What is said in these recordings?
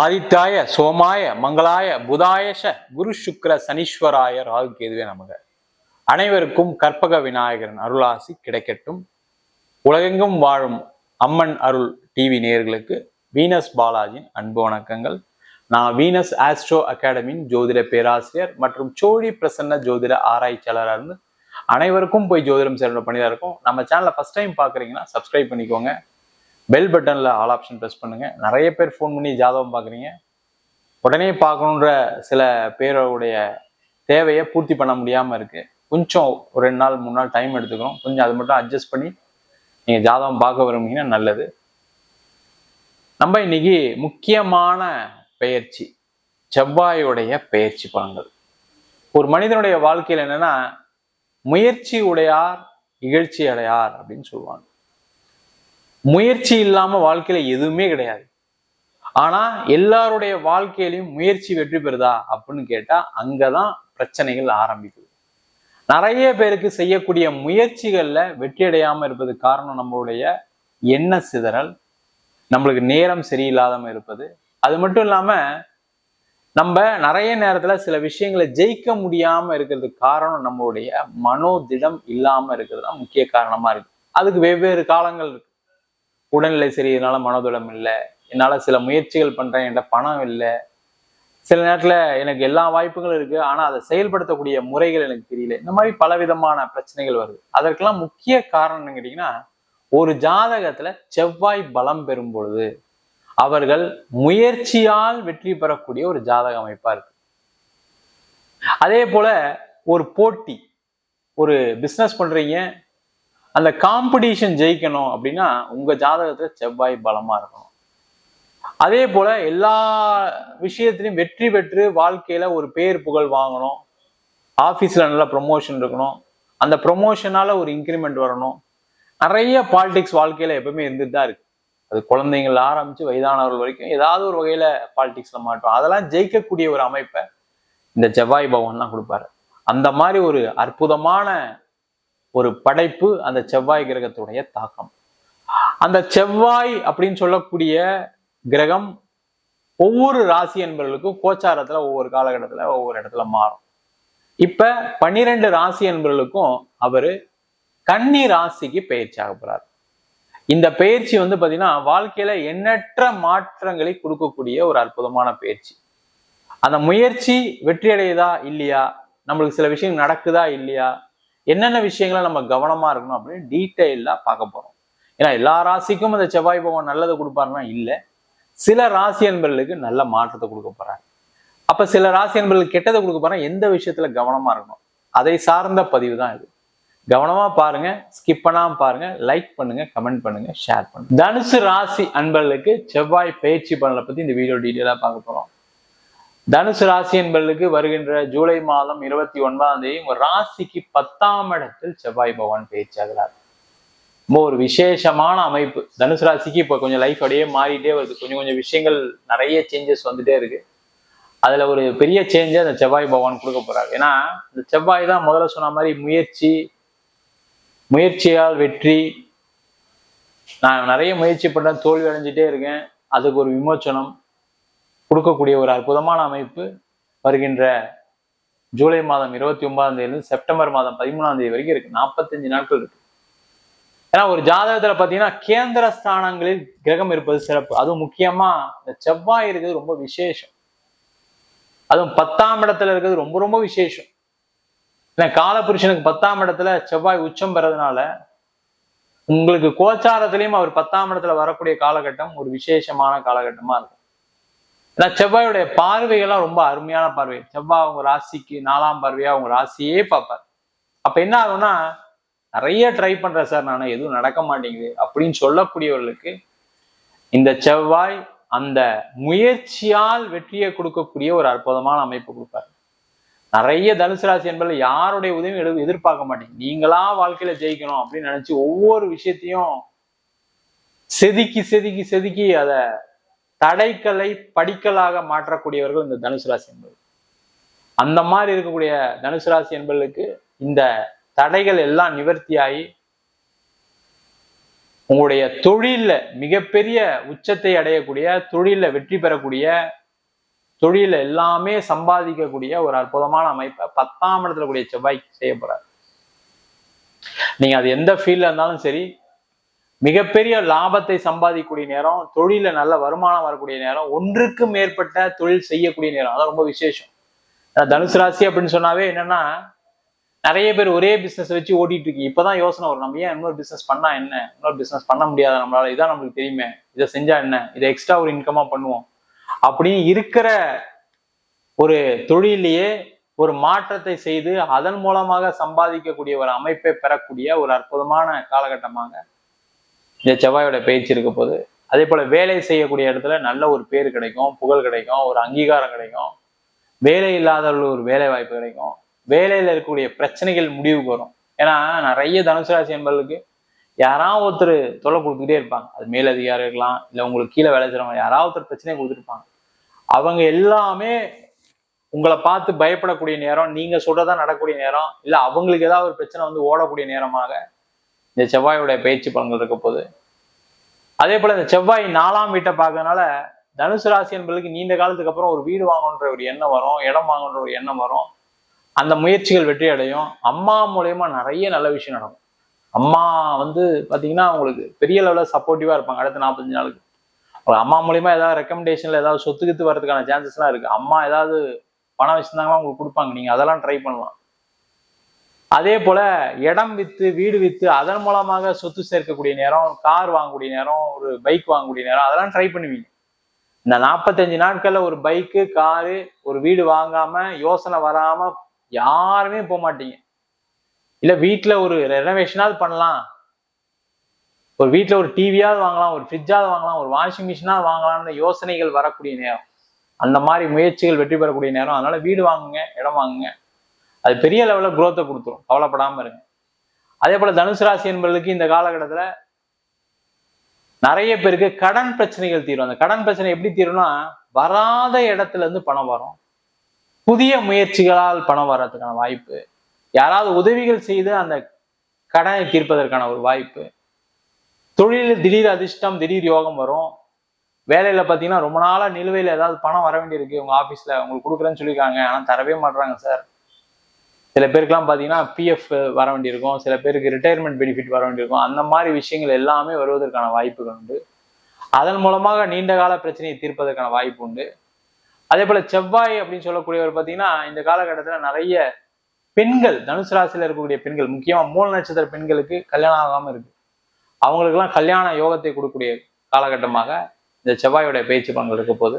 ஆதித்யாய சோமாய மங்களாய புதாயஷ குரு சுக்ர சனீஸ்வராய ராகு கேதுவே நமக. அனைவருக்கும் கற்பக விநாயகரின் அருளாசி கிடைக்கட்டும். உலகெங்கும் வாழும் அம்மன் அருள் டிவி நேயர்களுக்கு வீனஸ் பாலாஜியின் அன்பு வணக்கங்கள். நான் வீனஸ் ஆஸ்ட்ரோ அகாடமியின் ஜோதிட பேராசிரியர் மற்றும் சோழி பிரசன்ன ஜோதிட ஆராய்ச்சியாளராக இருந்து அனைவருக்கும் போய் ஜோதிடம் சேர்ந்த பண்ணிதான் இருக்கும். நம்ம சேனலை ஃபர்ஸ்ட் டைம் பார்க்குறீங்கன்னா சப்ஸ்கிரைப் பண்ணிக்கோங்க. பெல் பட்டனில் ஆல் ஆப்ஷன் ப்ரெஸ் பண்ணுங்கள் நிறைய பேர் ஃபோன் பண்ணி ஜாதகம் பார்க்குறீங்க. உடனே பார்க்கணுன்ற சில பேருடைய தேவையை பூர்த்தி பண்ண முடியாமல் இருக்குது கொஞ்சம் ஒரு ரெண்டு நாள் மூணு நாள் டைம் எடுத்துக்கிறோம் கொஞ்சம் அது மட்டும் அட்ஜஸ்ட் பண்ணி நீங்கள் ஜாதகம் பார்க்க விரும்புனீங்கன்னா நல்லது. நம்ம இன்னைக்கு முக்கியமான பெயர்ச்சி செவ்வாயுடைய பெயர்ச்சி பலன்கள். ஒரு மனிதனுடைய வாழ்க்கையில் என்னன்னா முயற்சி உடையார் இகழ்ச்சி அடையார் அப்படின்னு சொல்லுவாங்க. முயற்சி இல்லாம வாழ்க்கையில எதுவுமே கிடையாது. ஆனா எல்லாருடைய வாழ்க்கையிலையும் முயற்சி வெற்றி பெறுதா அப்படின்னு கேட்டா அங்கதான் பிரச்சனைகள் ஆரம்பிக்குது. நிறைய பேருக்கு செய்யக்கூடிய முயற்சிகள்ல வெற்றி அடையாம இருப்பது காரணம் நம்மளுடைய எண்ண சிதறல் நம்மளுக்கு நேரம் சரியில்லாதம இருப்பது. அது மட்டும் இல்லாம நம்ம நிறைய நேரத்துல சில விஷயங்களை ஜெயிக்க முடியாம இருக்கிறதுக்கு காரணம் நம்மளுடைய மனோதிடம் இல்லாம இருக்கிறது தான் முக்கிய காரணமா இருக்கு. அதுக்கு வெவ்வேறு காலங்கள் இருக்கு. உடல்நிலை சரி என்னால் மனதுளம் இல்லை. என்னால் சில முயற்சிகள் பண்ணுறேன் என்கிட்ட பணம் இல்லை. சில நேரத்தில் எனக்கு எல்லா வாய்ப்புகளும் இருக்கு. ஆனா அதை செயல்படுத்தக்கூடிய முறைகள் எனக்கு தெரியல. இந்த மாதிரி பல விதமான பிரச்சனைகள் வருது. அதற்கெல்லாம் முக்கிய காரணம் கேட்டிங்கன்னா ஒரு ஜாதகத்துல செவ்வாய் பலம் பெறும் பொழுது அவர்கள் முயற்சியால் வெற்றி பெறக்கூடிய ஒரு ஜாதக அமைப்பா இருக்கு. அதே போல ஒரு போட்டி ஒரு பிஸ்னஸ் பண்றீங்க அந்த காம்படிஷன் ஜெயிக்கணும் அப்படின்னா உங்க ஜாதகத்துல செவ்வாய் பலமா இருக்கணும். அதே போல எல்லா விஷயத்திலையும் வெற்றி பெற்று வாழ்க்கையில ஒரு பேர் புகழ் வாங்கணும். ஆஃபீஸ்ல நல்ல ப்ரொமோஷன் இருக்கணும். அந்த ப்ரொமோஷனால ஒரு இன்க்ரிமெண்ட் வரணும். நிறைய பாலிடிக்ஸ் வாழ்க்கையில எப்பவுமே இருந்துட்டு தான் இருக்கு. அது குழந்தைங்கள ஆரம்பிச்சு வயதானவர்கள் வரைக்கும் ஏதாவது ஒரு வகையில பாலிடிக்ஸ்ல மாட்டோம் அதெல்லாம் ஜெயிக்கக்கூடிய ஒரு அமைப்பை இந்த செவ்வாய் பவன் தான் கொடுப்பாரு. அந்த மாதிரி ஒரு அற்புதமான ஒரு படைப்பு அந்த செவ்வாய் கிரகத்துடைய தாக்கம். அந்த செவ்வாய் அப்படின்னு சொல்லக்கூடிய கிரகம் ஒவ்வொரு ராசி என்பவர்களுக்கும் கோச்சாரத்துல ஒவ்வொரு காலகட்டத்துல ஒவ்வொரு இடத்துல மாறும். இப்ப பன்னிரெண்டு ராசி என்பவர்களுக்கும் அவரு கன்னி ராசிக்கு பயிற்சி ஆக போறாரு. இந்த பயிற்சி வந்து பாத்தீங்கன்னா வாழ்க்கையில எண்ணற்ற மாற்றங்களை கொடுக்கக்கூடிய ஒரு அற்புதமான பயிற்சி. அந்த முயற்சி வெற்றி அடையுதா இல்லையா? நம்மளுக்கு சில விஷயம் நடக்குதா இல்லையா? என்னென்ன விஷயங்களை நம்ம கவனமா இருக்கணும் அப்படின்னு டீட்டெயிலாக பார்க்க போறோம். ஏன்னா எல்லா ராசிக்கும் அந்த செவ்வாய் பகவான் நல்லதை கொடுப்பாருன்னா இல்லை. சில ராசி அன்பர்களுக்கு நல்ல மாற்றத்தை கொடுக்க போறாங்க அப்ப சில ராசி அன்பர்களுக்கு கெட்டதை கொடுக்க போறாங்க எந்த விஷயத்துல கவனமா இருக்கணும்? அதை சார்ந்த பதிவு தான் இது. கவனமா பாருங்க ஸ்கிப் பண்ணாம பாருங்க லைக் பண்ணுங்க கமெண்ட் பண்ணுங்க ஷேர் பண்ணுங்க. தனுசு ராசி அன்பர்களுக்கு செவ்வாய் பயிற்சி பண்ணலை பத்தி இந்த வீடியோ டீட்டெயிலா பார்க்க போறோம். தனுசு ராசி என்பர்களுக்கு வருகின்ற ஜூலை மாதம் இருபத்தி ஒன்பதாம் தேதி உங்க ராசிக்கு பத்தாம் இடத்தில் செவ்வாய் பகவான் பேச்சாகிறார் ரொம்ப ஒரு விசேஷமான அமைப்பு. தனுசு ராசிக்கு இப்போ கொஞ்சம் லைஃப் அப்படியே மாறிட்டே வருது. கொஞ்சம் கொஞ்சம் விஷயங்கள் நிறைய சேஞ்சஸ் வந்துட்டே இருக்கு. அதுல ஒரு பெரிய சேஞ்சை அந்த செவ்வாய் பகவான் கொடுக்க போறாரு. ஏன்னா இந்த செவ்வாய் தான் முதல்ல சொன்ன மாதிரி முயற்சி முயற்சியால் வெற்றி. நான் நிறைய முயற்சி பண்ண தோல்வி அடைஞ்சிட்டே இருக்கேன். அதுக்கு ஒரு விமோச்சனம் கொடுக்கக்கூடிய ஒரு அற்புதமான அமைப்பு வருகின்ற ஜூலை மாதம் இருபத்தி ஒன்பதாம் தேதி செப்டம்பர் மாதம் பதிமூணாம் தேதி வரைக்கும் இருக்கு. நாற்பத்தஞ்சு நாட்கள் இருக்கு. ஏன்னா ஒரு ஜாதகத்துல பாத்தீங்கன்னா கேந்திர ஸ்தானங்களில் கிரகம் இருப்பது சிறப்பு. அதுவும் முக்கியமா இந்த செவ்வாய் இருக்கிறது ரொம்ப விசேஷம். அதுவும் பத்தாம் இடத்துல இருக்கிறது ரொம்ப ரொம்ப விசேஷம். ஏன்னா காலபுருஷனுக்கு பத்தாம் இடத்துல செவ்வாய் உச்சம் பெறதுனால உங்களுக்கு கோச்சாரத்திலையும் அவர் பத்தாம் இடத்துல வரக்கூடிய காலகட்டம் ஒரு விசேஷமான காலகட்டமா இருக்கும் ஏன்னா செவ்வாயுடைய பார்வைகள்லாம் ரொம்ப அருமையான பார்வை. செவ்வாய் அவங்க ராசிக்கு நாலாம் பார்வையா அவங்க ராசியே பார்ப்பார். அப்ப என்ன ஆகும்னா நிறைய ட்ரை பண்றேன் சார் நான் எதுவும் நடக்க மாட்டேங்குது அப்படின்னு சொல்லக்கூடியவர்களுக்கு இந்த செவ்வாய் அந்த முயற்சியால் வெற்றியை கொடுக்கக்கூடிய ஒரு அற்புதமான அமைப்பு கொடுப்பாரு. நிறைய தனுசு ராசி என்பதில் யாருடைய உதவியும் எது எதிர்பார்க்க மாட்டீங்க நீங்களா வாழ்க்கையில ஜெயிக்கணும் அப்படின்னு நினைச்சு ஒவ்வொரு விஷயத்தையும் செதுக்கி செதுக்கி செதுக்கி அதை தடைகளை படிக்கலாக மாற்றக்கூடியவர்கள் இந்த தனுசு ராசி என்பது அந்த மாதிரி இருக்கக்கூடிய தனுசு ராசி என்பர்களுக்கு இந்த தடைகள் எல்லாம் நிவர்த்தியாகி உங்களுடைய தொழிலில் மிகப்பெரிய உச்சத்தை அடையக்கூடிய தொழிலில் வெற்றி பெறக்கூடிய தொழில எல்லாமே சம்பாதிக்கக்கூடிய ஒரு அற்புதமான அமைப்பை பத்தாம் இடத்துல கூடிய செவ்வாய் செய்ய போறாரு. நீங்க அது எந்த ஃபீல்ட்ல இருந்தாலும் சரி மிகப்பெரிய லாபத்தை சம்பாதிக்கக்கூடிய நேரம் தொழில நல்ல வருமானம் வரக்கூடிய நேரம் ஒன்றுக்கு மேற்பட்ட தொழில் செய்யக்கூடிய நேரம். அதான் ரொம்ப விசேஷம். தனுசு ராசி அப்படின்னு சொன்னாவே என்னன்னா நிறைய பேர் ஒரே பிசினஸ் வச்சு ஓட்டிட்டு இருக்கு இப்பதான் யோசனை வரும். நம்ம ஏன் இன்னொரு பிசினஸ் பண்ணா என்ன? இன்னொரு பிசினஸ் பண்ண முடியாது நம்மளால. இதான் நம்மளுக்கு தெரியுமே. இதை செஞ்சா என்ன? இதை எக்ஸ்ட்ரா ஒரு இன்கமா பண்ணுவோம். அப்படின்னு இருக்கிற ஒரு தொழிலையே ஒரு மாற்றத்தை செய்து அதன் மூலமாக சம்பாதிக்கக்கூடிய ஒரு அமைப்பை பெறக்கூடிய ஒரு அற்புதமான காலகட்டமாக இந்த செவ்வாயோட பயிற்சி இருக்க போது அதே போல வேலை செய்யக்கூடிய இடத்துல நல்ல ஒரு பேர் கிடைக்கும் புகழ் கிடைக்கும் ஒரு அங்கீகாரம் கிடைக்கும். வேலை இல்லாதவர்கள் ஒரு வேலை வாய்ப்பு கிடைக்கும். வேலையில் இருக்கக்கூடிய பிரச்சனைகள் முடிவுக்கு வரும். ஏன்னா நிறைய தனுசு ராசி என்பவர்களுக்கு யாராவது ஒருத்தர் தொல்லை கொடுத்துக்கிட்டே இருப்பாங்க. அது மேலதிகாரம் இருக்கலாம் இல்லை உங்களுக்கு கீழே வேலை செய்கிறவங்க யாராவது ஒருத்தர் பிரச்சனையை கொடுத்துருப்பாங்க. அவங்க எல்லாமே உங்களை பார்த்து பயப்படக்கூடிய நேரம் நீங்கள் சொல்கிறதா நடக்கக்கூடிய நேரம் இல்லை அவங்களுக்கு ஏதாவது ஒரு பிரச்சனை வந்து ஓடக்கூடிய நேரமாக இந்த செவ்வாயோட பயிற்சி பலன்கள் இருக்க போகுது. அதே போல இந்த செவ்வாய் நாலாம் வீட்டை பார்க்கறதுனால தனுசு ராசி என்பதுக்கு நீண்ட காலத்துக்கு அப்புறம் ஒரு வீடு வாங்கணுன்ற ஒரு எண்ணம் வரும் இடம் வாங்கணுன்ற ஒரு எண்ணம் வரும். அந்த முயற்சிகள் வெற்றி அடையும். அம்மா மூலயமா நிறைய நல்ல விஷயம் நடக்கும். அம்மா வந்து பார்த்தீங்கன்னா அவங்களுக்கு பெரிய லெவலில் சப்போர்ட்டிவாக இருப்பாங்க அடுத்த நாற்பத்தஞ்சு நாளுக்கு. அவங்க அம்மா மூலியமா ஏதாவது ரெக்கமெண்டேஷனில் ஏதாவது சொத்து கித்து வரதுக்கான சான்சஸ்லாம் இருக்குது அம்மா ஏதாவது பணம் வச்சுருந்தாங்கன்னா உங்களுக்கு கொடுப்பாங்க. நீங்கள் அதெல்லாம் ட்ரை பண்ணலாம். அதே போல இடம் வித்து வீடு வித்து அதன் மூலமாக சொத்து சேர்க்கக்கூடிய நேரம் கார் வாங்கக்கூடிய நேரம் ஒரு பைக் வாங்கக்கூடிய நேரம் அதெல்லாம் ட்ரை பண்ணுவீங்க. இந்த நாற்பத்தஞ்சு நாட்கள்ல ஒரு பைக்கு காரு ஒரு வீடு வாங்காம யோசனை வராம யாருமே போக மாட்டீங்க. இல்ல வீட்டுல ஒரு ரெனோவேஷனாவது பண்ணலாம். ஒரு வீட்டுல ஒரு டிவியாவது வாங்கலாம் ஒரு ஃப்ரிட்ஜாவது வாங்கலாம் ஒரு வாஷிங் மிஷினாவது வாங்கலாம்னு யோசனைகள் வரக்கூடிய நேரம். அந்த மாதிரி முயற்சிகள் வெற்றி பெறக்கூடிய நேரம். அதனால வீடு வாங்குங்க இடம் வாங்குங்க. அது பெரிய லெவலில் குரோத்தை கொடுத்துரும். கவலைப்படாம இருங்க. அதே போல தனுசு ராசி என்பவர்களுக்கு இந்த காலகட்டத்துல நிறைய பேருக்கு கடன் பிரச்சனைகள் தீரும். அந்த கடன் பிரச்சனை எப்படி தீரும்னா வராத இடத்துல இருந்து பணம் வரும். புதிய முயற்சிகளால் பணம் வர்றதுக்கான வாய்ப்பு. யாராவது உதவிகள் செய்து அந்த கடனை தீர்ப்பதற்கான ஒரு வாய்ப்பு. தொழிலில் திடீர் அதிர்ஷ்டம் திடீர் யோகம் வரும். வேலையில பாத்தீங்கன்னா ரொம்ப நாளா நிலுவையில் ஏதாவது பணம் வர வேண்டியிருக்கு. உங்க ஆஃபீஸில் உங்களுக்கு கொடுக்குறேன்னு சொல்லியிருக்காங்க. ஆனால் தரவே மாட்றாங்க சார் சில பேருக்குலாம் பார்த்தீங்கன்னா பிஎஃப் வர வேண்டியிருக்கும் சில பேருக்கு ரிட்டையர்மெண்ட் பெனிஃபிட் வர வேண்டியிருக்கும். அந்த மாதிரி விஷயங்கள் எல்லாமே வருவதற்கான வாய்ப்புகள் உண்டு. அதன் மூலமாக நீண்ட கால பிரச்சனையை தீர்ப்பதற்கான வாய்ப்பு உண்டு. அதே போல் செவ்வாய் அப்படின்னு சொல்லக்கூடியவர் பார்த்தீங்கன்னா இந்த காலகட்டத்தில் நிறைய பெண்கள் தனுசு ராசியில் இருக்கக்கூடிய பெண்கள் முக்கியமாக மூல நட்சத்திர பெண்களுக்கு கல்யாணம் ஆகாமல் இருக்கு. அவங்களுக்கெல்லாம் கல்யாண யோகத்தை கொடுக்கக்கூடிய காலகட்டமாக இந்த செவ்வாயோட பேச்சு பலன்கள் இருக்க போது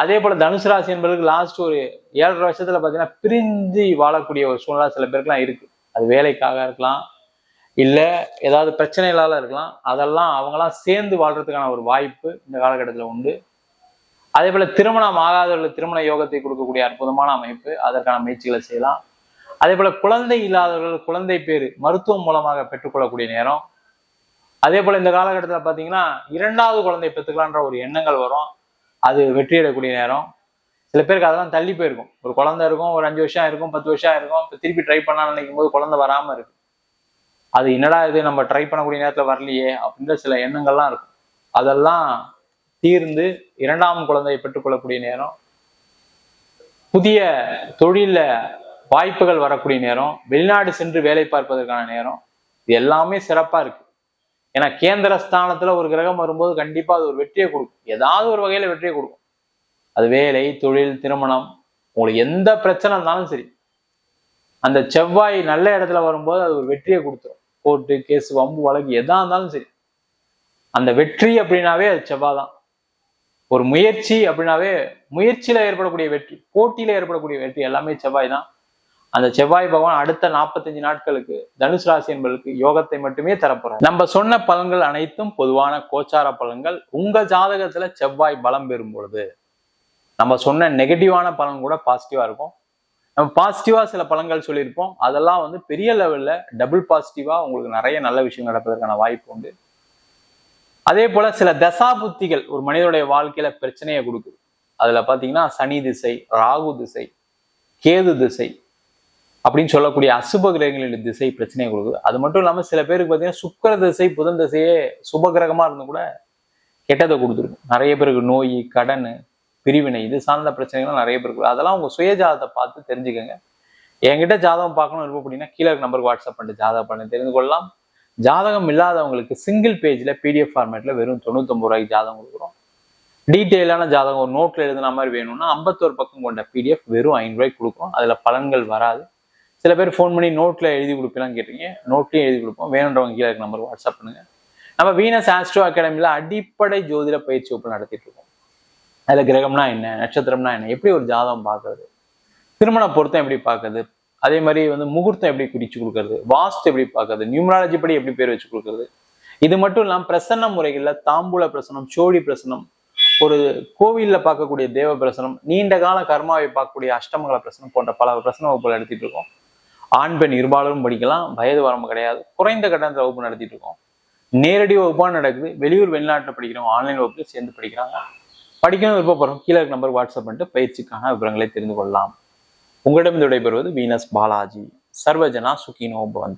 அதே போல தனுசு ராசி என்பதற்கு லாஸ்ட் ஒரு ஏழரை வருஷத்துல பாத்தீங்கன்னா பிரிஞ்சு வாழக்கூடிய ஒரு சூழ்நிலை சில பேருக்குலாம் இருக்கு. அது வேலைக்காக இருக்கலாம் இல்லை ஏதாவது பிரச்சனைகளால இருக்கலாம். அதெல்லாம் அவங்களாம் சேர்ந்து வாழ்றதுக்கான ஒரு வாய்ப்பு இந்த காலகட்டத்தில் உண்டு. அதே போல திருமணம் ஆகாதவர்களுக்கு திருமண யோகத்தை கொடுக்கக்கூடிய அற்புதமான அமைப்பு. அதற்கான முயற்சிகளை செய்யலாம். அதே போல குழந்தை இல்லாதவர்கள் குழந்தை பேர் மருத்துவம் மூலமாக பெற்றுக்கொள்ளக்கூடிய நேரம். அதே போல இந்த காலகட்டத்தில் பார்த்தீங்கன்னா இரண்டாவது குழந்தை பெற்றுக்கலான்ற ஒரு எண்ணங்கள் வரும். அது வெற்றியிடக்கூடிய நேரம். சில பேருக்கு அதெல்லாம் தள்ளி போயிருக்கும். ஒரு குழந்தை இருக்கும் ஒரு அஞ்சு வருஷம் இருக்கும் பத்து வருஷம் இருக்கும் இப்போ திருப்பி ட்ரை பண்ணலாம்னு நினைக்கும் போது குழந்தை வராமல் இருக்கு. அது என்னடா இது நம்ம ட்ரை பண்ணக்கூடிய நேரத்தில் வரலையே அப்படின்ற சில எண்ணங்கள்லாம் இருக்கும். அதெல்லாம் தீர்ந்து இரண்டாம் குழந்தையை பெற்றுக்கொள்ளக்கூடிய நேரம். புதிய தொழில வாய்ப்புகள் வரக்கூடிய நேரம். வெளிநாடு சென்று வேலை பார்ப்பதற்கான நேரம். இது எல்லாமே சிறப்பாக இருக்கு. ஏன்னா கேந்திர ஸ்தானத்துல ஒரு கிரகம் வரும்போது கண்டிப்பா அது ஒரு வெற்றியை கொடுக்கும். ஏதாவது ஒரு வகையில வெற்றியை கொடுக்கும். அது வேலை தொழில் திருமணம் உங்களுக்கு எந்த பிரச்சனை இருந்தாலும் சரி. அந்த செவ்வாய் நல்ல இடத்துல வரும்போது அது ஒரு வெற்றியை கொடுத்துரும். கோர்ட்டு கேஸ் வம்பு வழக்கு எதா இருந்தாலும் சரி. அந்த வெற்றி அப்படின்னாவே அது செவ்வாய் தான் ஒரு முயற்சி அப்படின்னாவே முயற்சியில ஏற்படக்கூடிய வெற்றி போட்டியில ஏற்படக்கூடிய வெற்றி எல்லாமே செவ்வாய் தான் அந்த செவ்வாய் பகவான் அடுத்த நாற்பத்தஞ்சு நாட்களுக்கு தனுசு ராசி என்பதற்கு யோகத்தை மட்டுமே தரப்போறார். நம்ம சொன்ன பலன்கள் அனைத்தும் பொதுவான கோச்சார பலன்கள். உங்க ஜாதகத்துல செவ்வாய் பலம் பெறும் பொழுது நம்ம சொன்ன நெகட்டிவான பலன் கூட பாசிட்டிவா இருக்கும். நம்ம பாசிட்டிவா சில பலன்கள் சொல்லியிருப்போம். அதெல்லாம் வந்து பெரிய லெவல்ல டபுள் பாசிட்டிவா உங்களுக்கு நிறைய நல்ல விஷயம் நடப்பதற்கான வாய்ப்பு உண்டு. அதே போல சில தசா புத்திகள் ஒரு மனிதனுடைய வாழ்க்கையில பிரச்சனையை கொடுக்குது. அதுல பாத்தீங்கன்னா சனி திசை ராகு திசை கேது திசை அப்படின்னு சொல்லக்கூடிய அசுப கிரகங்களின் திசை பிரச்சனையை கொடுக்குது. அது மட்டும் இல்லாமல் சில பேருக்கு பார்த்தீங்கன்னா சுக்கிர திசை புதன் திசையே சுப கிரகமா இருந்தும் கூட கெட்டதை கொடுத்துருக்கும் நிறைய பேருக்கு நோய் கடன் பிரிவினை இது சார்ந்த பிரச்சனைகள் நிறைய பேருக்கு அதெல்லாம் உங்கள் சுய ஜாதத்தை பார்த்து தெரிஞ்சுக்கோங்க. என்கிட்ட ஜாதகம் பார்க்கணும் விருப்பம் அப்படின்னா கீழே இருக்க நம்பருக்கு வாட்ஸ்அப் பண்ணிட்டு ஜாதகம் பண்ணி தெரிந்து கொள்ளலாம். ஜாதகம் இல்லாதவங்களுக்கு சிங்கிள் பேஜில் பிடிஎஃப் ஃபார்மேட்டில் வெறும் தொண்ணூத்தொம்பது ரூபாய்க்கு ஜாதகம் கொடுக்குறோம். டீட்டெயிலான ஜாதகம் ஒரு நோட்டில் எழுதுன மாதிரி வேணும்னா ஐம்பத்தோரு பக்கம் கொண்ட பிடிஎஃப் வெறும் ஐநூறுரூவாய்க்கு கொடுக்குறோம். அதில் பலன்கள் வராது. சில பேர் ஃபோன் பண்ணி நோட்டில் எழுதி கொடுப்பீங்களான்னு கேட்டீங்க நோட்லயும் எழுதி கொடுப்போம். வேணுன்றவங்க கீழே இருக்க நம்பர் வாட்ஸ்அப் பண்ணுங்க. நம்ம வீனஸ் ஆஸ்ட்ரோ அகாடமியில் அடிப்படை ஜோதிட பயிற்சி வகுப்பு நடத்திட்டு இருக்கோம். அதுல கிரகம்னா என்ன நட்சத்திரம்னா என்ன எப்படி ஒரு ஜாதகம் பார்க்கறது திருமண பொருத்தம் எப்படி பார்க்கறது அதே மாதிரி வந்து முகூர்த்தம் எப்படி குறிச்சு கொடுக்கறது வாஸ்து எப்படி பார்க்கறது நியூமராலஜி படி எப்படி பேர் வச்சு கொடுக்கறது. இது மட்டும் இல்லாமல் பிரசன்ன முறைகளில் தாம்பூல பிரசனம் சோழி பிரசனம் ஒரு கோவிலில் பார்க்கக்கூடிய தேவ பிரசனம் நீண்ட கால கர்மாவை பார்க்கக்கூடிய அஷ்டமங்கல பிரசனம் போன்ற பல பிரசன வகுப்புகள் நடத்திட்டு இருக்கோம். ஆண் பெண் இருபாலரும் படிக்கலாம் வயது வரம்பு கிடையாது. குறைந்த கட்டணத்தில் வகுப்பு நடத்திட்டு இருக்கோம் நேரடி வகுப்பா நடக்குது. வெளியூர் வெளிநாட்டில் படிக்கிறவங்க ஆன்லைன் வகுப்பு சேர்ந்து படிக்கிறாங்க. படிக்கணும் விருப்பப்படுறோம் கீழே இருக்க நம்பர் வாட்ஸ்அப் பண்ணிட்டு பயிற்சிக்கான விவரங்களை தெரிந்து கொள்ளலாம். உங்களிடம் விடைபெறுவது வீனஸ் பாலாஜி. சர்வஜனா சுகினோ பவந்த்.